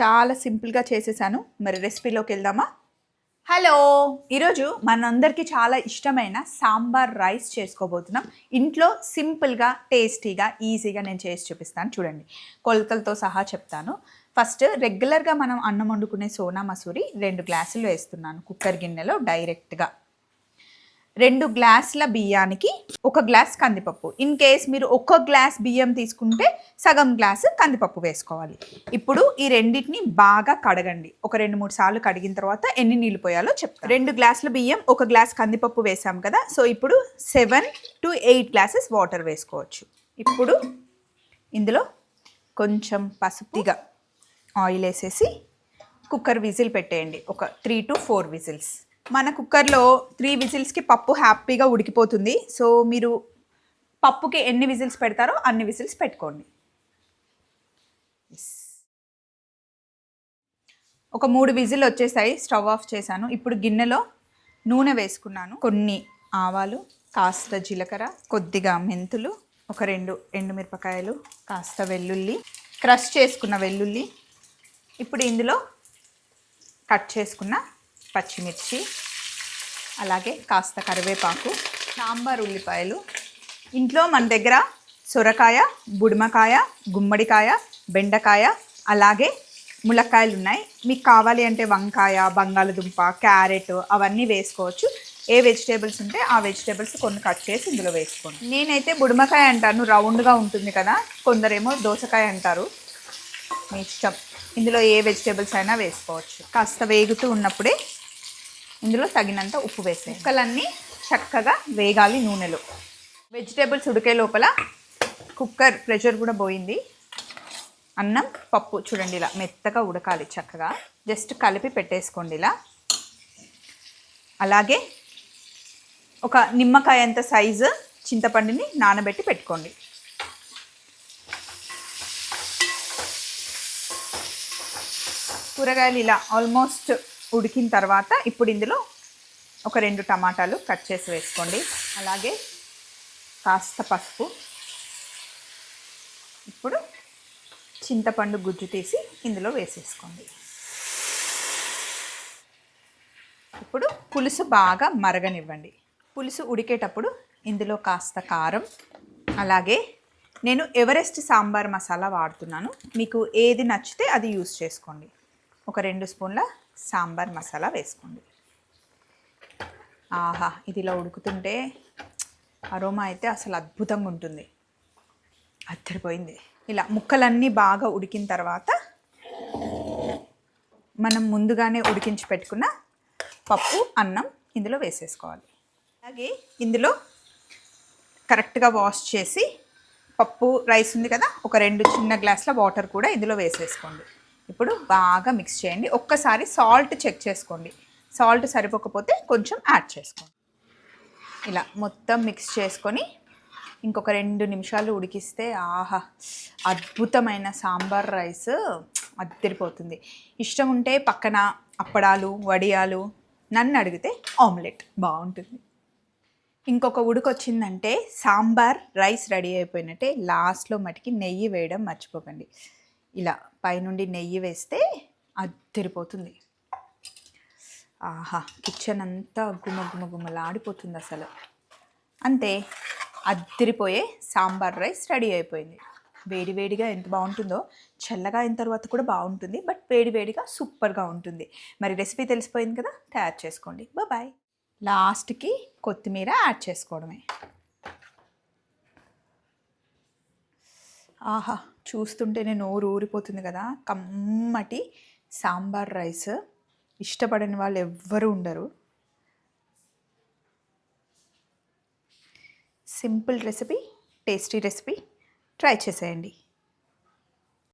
చాలా సింపుల్గా చేసేసాను. మరి రెసిపీలోకి వెళ్దామా? హలో! ఈరోజు మనందరికీ చాలా ఇష్టమైన సాంబార్ రైస్ చేసుకోబోతున్నాం. ఇంట్లో సింపుల్గా టేస్టీగా ఈజీగా నేను చేసి చూపిస్తాను. చూడండి కొలతలతో సహా చెప్తాను. ఫస్ట్ రెగ్యులర్గా మనం అన్నం వండుకునే సోనా మసూరి రెండు గ్లాసులు వేస్తున్నాను. కుక్కర్ గిన్నెలో డైరెక్ట్గా. రెండు గ్లాసుల బియ్యానికి ఒక గ్లాస్ కందిపప్పు. ఇన్ కేస్ మీరు ఒక గ్లాస్ బియ్యం తీసుకుంటే సగం గ్లాసు కందిపప్పు వేసుకోవాలి. ఇప్పుడు ఈ రెండింటిని బాగా కడగండి. ఒక రెండు మూడు సార్లు కడిగిన తర్వాత ఎన్ని నీళ్ళు పోయాలో చెప్తాను రెండు గ్లాసుల బియ్యం ఒక గ్లాస్ కందిపప్పు వేసాం కదా సో ఇప్పుడు seven to eight glasses water వేసుకోవచ్చు. ఇప్పుడు ఇందులో కొంచెం పసుపుగా ఆయిల్ వేసేసి కుక్కర్ విజిల్ పెట్టేయండి. ఒక త్రీ టు ఫోర్ విజిల్స్. మన కుక్కర్లో త్రీ విజిల్స్కి పప్పు హ్యాపీగా ఉడికిపోతుంది. సో మీరు పప్పుకి ఎన్ని విజిల్స్ పెడతారో అన్ని విజిల్స్ పెట్టుకోండి. ఒక మూడు విజిల్ వచ్చేసాయి. స్టవ్ ఆఫ్ చేశాను. ఇప్పుడు గిన్నెలో నూనె వేసుకున్నాను. కొన్ని ఆవాలు కాస్త జీలకర్ర కొద్దిగా మెంతులు ఒక రెండు ఎండుమిరపకాయలు కాస్త వెల్లుల్లి క్రష్ చేసుకున్న వెల్లుల్లి. ఇప్పుడు ఇందులో కట్ చేసుకున్న పచ్చిమిర్చి అలాగే కాస్త కరివేపాకు సాంబార్ ఉల్లిపాయలు. ఇంట్లో మన దగ్గర సొరకాయ బుడిమకాయ గుమ్మడికాయ బెండకాయ అలాగే ములక్కాయలు ఉన్నాయి. మీకు కావాలి అంటే వంకాయ బంగాళదుంప క్యారెట్ అవన్నీ వేసుకోవచ్చు. ఏ వెజిటేబుల్స్ ఉంటే ఆ వెజిటేబుల్స్ కొన్ని కట్ చేసి ఇందులో వేసుకోండి. నేనైతే బుడిమకాయ అంటాను రౌండ్గా ఉంటుంది కదా కొందరేమో దోసకాయ అంటారు. మీ ఇష్టం. ఇందులో ఏ వెజిటేబుల్స్ అయినా వేసుకోవచ్చు. కాస్త వేగుతూ ఉన్నప్పుడే ఇందులో తగినంత ఉప్పు వేసే ముక్కలన్నీ చక్కగా వేగాలి నూనెలో. వెజిటేబుల్స్ ఉడికే లోపల కుక్కర్ ప్రెషర్ కూడా పోయింది. అన్నం పప్పు చూడండి ఇలా మెత్తగా ఉడకాలి చక్కగా. జస్ట్ కలిపి పెట్టేసుకోండి ఇలా. అలాగే ఒక నిమ్మకాయ అంత సైజు చింతపండుని నానబెట్టి పెట్టుకోండి. కూరగాయలు ఇలా ఆల్మోస్ట్ ఉడికిన తర్వాత ఇప్పుడు ఇందులో ఒక రెండు టమాటాలు కట్ చేసి వేసుకోండి. అలాగే కాస్త పసుపు. ఇప్పుడు చింతపండు గుజ్జు తీసి ఇందులో వేసేసుకోండి. ఇప్పుడు పులుసు బాగా మరగనివ్వండి. పులుసు ఉడికేటప్పుడు ఇందులో కాస్త కారం అలాగే నేను ఎవరెస్ట్ సాంబార్ మసాలా వాడుతున్నాను. మీకు ఏది నచ్చితే అది యూస్ చేసుకోండి. ఒక రెండు స్పూన్ల సాంబార్ మసాలా వేసుకోండి. ఆహా ఇది ఇలా ఉడుకుతుంటే అరోమా అయితే అసలు అద్భుతంగా ఉంటుంది. అద్దరిపోయింది. ఇలా ముక్కలన్నీ బాగా ఉడికిన తర్వాత మనం ముందుగానే ఉడికించి పెట్టుకున్న పప్పు అన్నం ఇందులో వేసేసుకోవాలి. అలాగే ఇందులో కరెక్ట్గా వాష్ చేసి పప్పు రైస్ ఉంది కదా ఒక రెండు చిన్న గ్లాసుల వాటర్ కూడా ఇందులో వేసేసుకోండి. ఇప్పుడు బాగా మిక్స్ చేయండి. ఒక్కసారి సాల్ట్ చెక్ చేసుకోండి. సాల్ట్ సరిపోకపోతే కొంచెం యాడ్ చేసుకోండి. ఇలా మొత్తం మిక్స్ చేసుకొని ఇంకొక రెండు నిమిషాలు ఉడికిస్తే ఆహా అద్భుతమైన సాంబార్ రైస్ అద్దరిపోతుంది. ఇష్టం ఉంటే పక్కన అప్పడాలు వడియాలు నన్ను అడిగితే ఆమ్లెట్ బాగుంటుంది. ఇంకొక ఉడుకు వచ్చిందంటే సాంబార్ రైస్ రెడీ అయిపోయినట్టే లాస్ట్లో మటుకి నెయ్యి వేయడం మర్చిపోకండి. ఇలా పైనుండి నెయ్యి వేస్తే అద్దరిపోతుంది ఆహా కిచెన్ అంతా గుమ గుమ గుమలాడిపోతుంది అసలు. అంతే అద్దరిపోయే సాంబార్ రైస్ రెడీ అయిపోయింది. వేడి వేడిగా ఎంత బాగుంటుందో చల్లగా అయిన తర్వాత కూడా బాగుంటుంది బట్ వేడి వేడిగా సూపర్గా ఉంటుంది. మరి రెసిపీ తెలిసిపోయింది కదా తయారు చేసుకోండి. బాయ్. లాస్ట్కి కొత్తిమీర యాడ్ చేసుకోవడమే. ఆహా చూస్తుంటేనే నోరు ఊరిపోతుంది కదా. కమ్మటి సాంబార్ రైస్. ఇష్టపడని వాళ్ళు ఎవ్వరూ ఉండరు. Simple recipe tasty recipe try చేసేయండి.